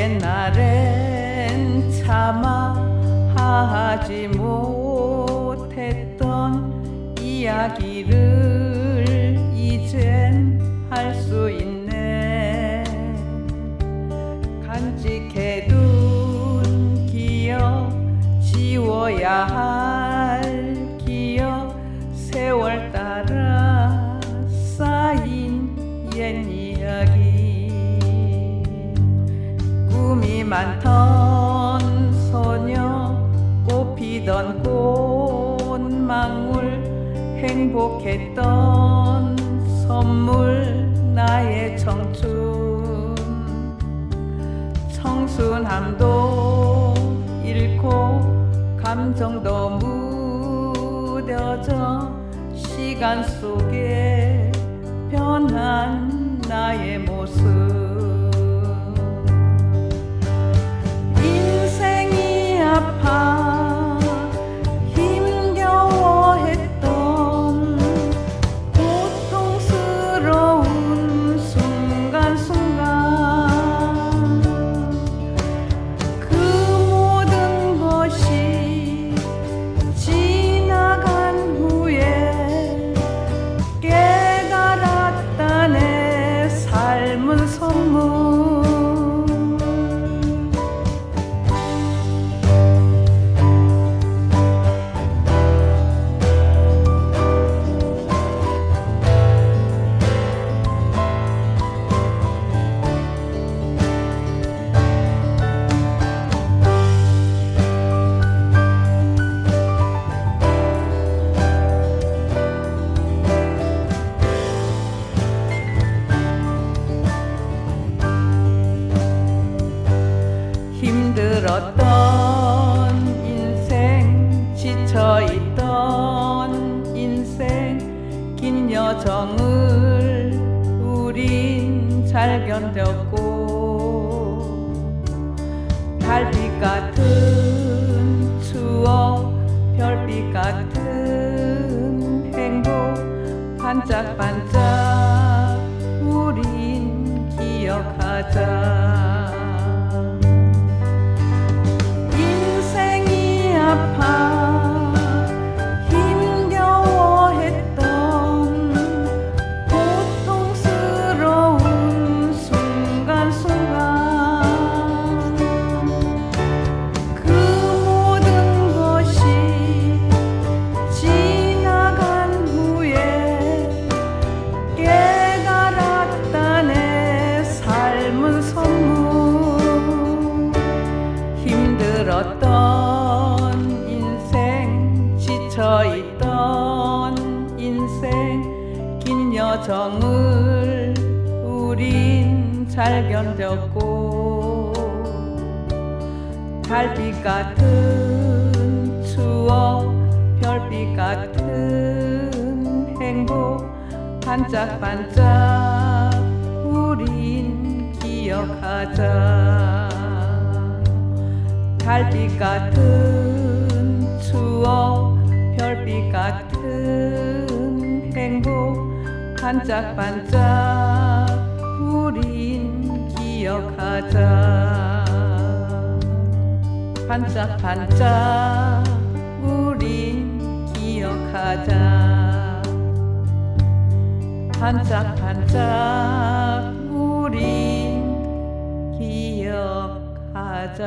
옛날엔 차마 하지 못했던 이야기를 이젠 할 많던 소녀 꽃 피던 꽃망울 행복했던 선물 나의 청춘. 청순함도 잃고 감정도 무뎌져 시간 속에 변한 나의 모습 힘들었던 인생 지쳐있던 인생 긴 여정을 우린 잘 견뎠고 달빛 같은 추억 별빛 같은 행복 반짝반짝 여정을 우린 잘 견뎠고 달빛 같은 추억 별빛 같은 행복 반짝반짝 우린 기억하자. 달빛 같은 반짝반짝 우린 기억하자. 반짝반짝 우린 기억하자. 반짝반짝 우린 기억하자